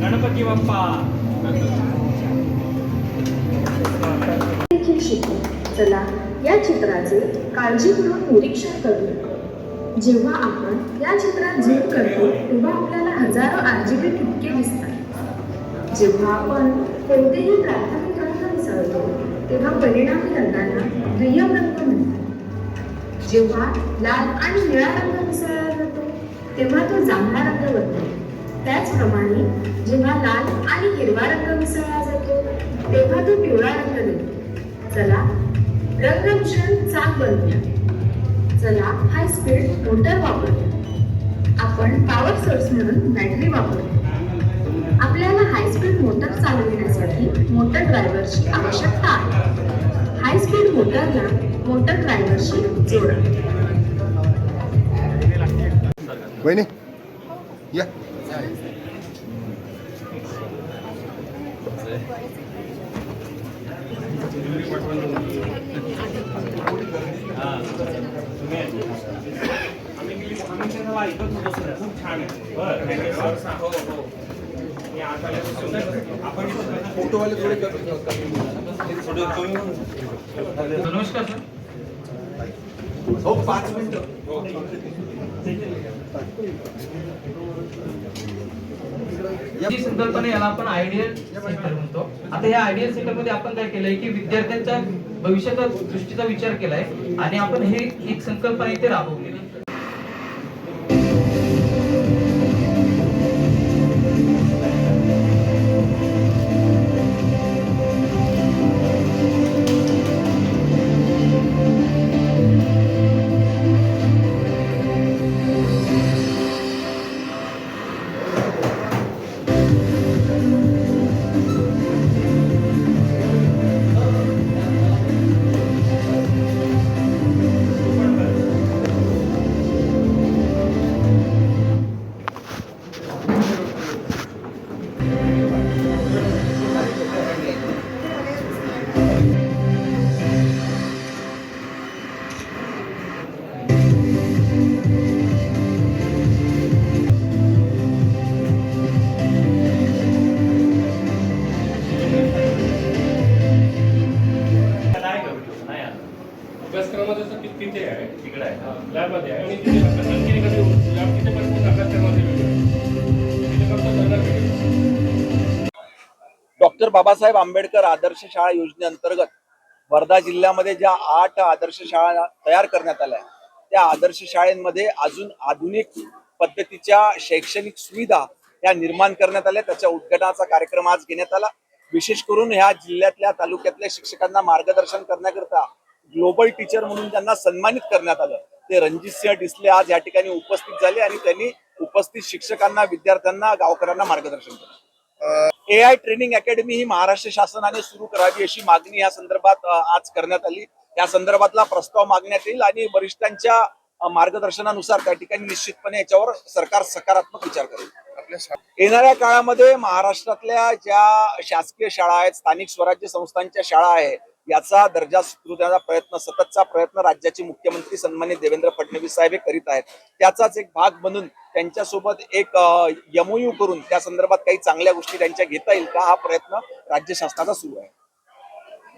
गणपती बाप्पा. चला या चित्राचे काळजीपूर्वक निरीक्षण करू जेव्हा आपण या चित्रात झूम करतो तेव्हा आपल्याला हजारो आरजीबी ठिपके दिसतात. जेव्हा आपण कोणतेही प्राथमिक रंग मिसळतो तेव्हा परिणामी रंगांना दुय्यम रंग म्हणतात. जेव्हा लाल आणि निळा रंग मिसळला जातो तेव्हा तो जांभळा रंग बनतो. त्याचप्रमाणे जेव्हा लाल आणि हिरवा रंग मिसळला जातो तेव्हा तो पिवळा रंग देतो. चला रंग मिश्रण चाक बनवूया चला हाय स्पीड मोटर वापरूया. आपण पॉवर सोर्स म्हणून बॅटरी वापरूया. आपल्याला हाय स्पीड मोटर चालविण्यासाठी मोटर ड्रायव्हरची आवश्यकता आहे. हाय स्पीड मोटरला मोटर ड्रायव्हरशी जोडा. वहिनी या. दहा मिनिटं खूप छान आहे फोटोवाले थोडे नमस्कार सर. हो पाच संकल्पना याला आपण आयडियल सेंटर म्हणतो आता या आयडियल सेंटरमध्ये आपण काय केलंय की विद्यार्थ्यांच्या भविष्याचा दृष्टीचा विचार केलाय आणि आपण हे एक संकल्पना इथे राबवलेली आहे. तिकडे आहे. लॅबमध्ये आहे. आणि तिथे लॅब तिथे अभ्यासक्रमाचे. तिथे फक्त. डॉक्टर बाबासाहेब आंबेडकर आदर्श शाळा योजनेअंतर्गत वर्धा जिल्ह्यामध्ये ज्या आठ आदर्श शाळा तयार करण्यात आल्या त्या आदर्श शाळेमध्ये अजून आधुनिक पद्धतीच्या शैक्षणिक सुविधा या निर्माण करण्यात आल्या. त्याच्या उद्घाटनाचा कार्यक्रम आज घेण्यात आला. विशेष करून ह्या जिल्ह्यातल्या तालुक्यातल्या शिक्षकांना मार्गदर्शन करण्याकरता ग्लोबल टीचर म्हणून त्यांना सन्मानित करण्यात आलं. ते रणजित सिंह डिसले आज या ठिकाणी उपस्थित झाले आणि त्यांनी उपस्थित शिक्षकांना विद्यार्थ्यांना गावकऱ्यांना मार्गदर्शन केलं. ए आय ट्रेनिंग अकॅडमी ही महाराष्ट्र शासनाने सुरू करावी अशी मागणी या संदर्भात आज करण्यात आली. या संदर्भातला प्रस्ताव मागण्यात येईल आणि वरिष्ठांच्या मार्गदर्शनानुसार त्या ठिकाणी निश्चितपणे याच्यावर सरकार सकारात्मक विचार करेल. येणाऱ्या काळामध्ये महाराष्ट्रातल्या ज्या शासकीय शाळा आहेत स्थानिक स्वराज्य संस्थांच्या शाळा आहे याचा दर्जा सुधारण्याचा प्रयत्न सततचा प्रयत्न राज्याचे मुख्यमंत्री सन्मानित देवेंद्र फडणवीस साहेब हे करीत आहेत. त्याचाच एक भाग बनून त्यांच्यासोबत एक एमओयू करून त्या संदर्भात काही चांगल्या गोष्टी त्यांच्या घेता येईल का हा प्रयत्न राज्य शासनाचा सुरू आहे.